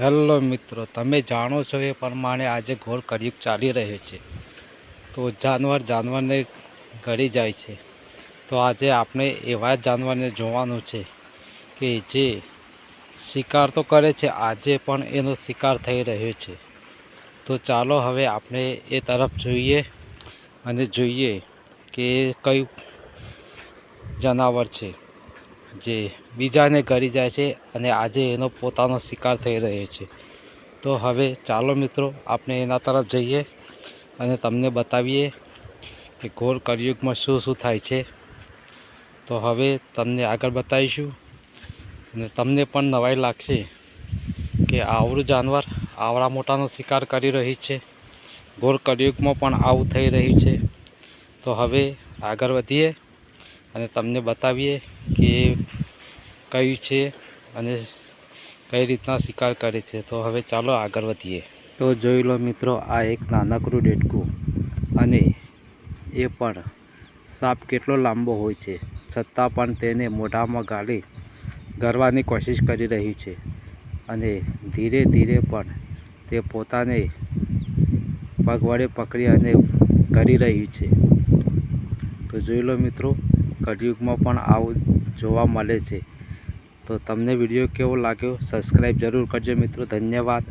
Hello મિત્રો, તમે જાણો છો એ પ્રમાણે આજે ઘોર કળિયુગ ચાલી રહ્યો છે. તો જાનવર જાનવરને ગળી જાય છે. તો આજે આપણે એવા જાનવરને જોવાનું છે કે જે શિકાર તો કરે છે, આજે પણ એનો શિકાર થઈ રહ્યો છે. તો ચાલો હવે આપણે એ તરફ જોઈએ અને જોઈએ કે કયું જનાવર છે. જે બીજાને ગળી જાય છે અને આજે એનો પોતાનો શિકાર થઈ રહ્યો છે. તો હવે ચાલો મિત્રો, આપણે એના તરફ જઈએ અને તમને બતાવીએ કે ઘોર કળિયુગમાં શું શું થાય છે. તો હવે તમને આગળ બતાવીશું અને તમને પણ નવાઈ લાગશે કે આવડું જાનવર આવડા મોટાનો શિકાર કરી રહ્યું છે. ઘોર કળિયુગમાં પણ આવું થઈ રહ્યું છે. તો હવે આગળ વધીએ. અને તમને બતાવીએ કે કયું છે અને કઈ રીતના શિકાર કરે છે. તો હવે ચાલો આગળ વધીએ. તો જોઈ લો મિત્રો, આ એક નાનકડું ડેટકું અને એ પણ સાપ કેટલો લાંબો હોય છે. છતાં પણ તેને મોઢામાં ગાળી ગરવાની કોશિશ કરી રહ્યું છે અને ધીરે ધીરે પણ તે પોતાને પગ વડે પકડી અને કરી રહ્યું છે. તો જોઈ લો મિત્રો કળિયુગમાં પણ આવું જોવા મળે છે. તો તમને વીડિયો કેવો લાગ્યો? સબસ્ક્રાઈબ જરૂર કરજો મિત્રો. ધન્યવાદ.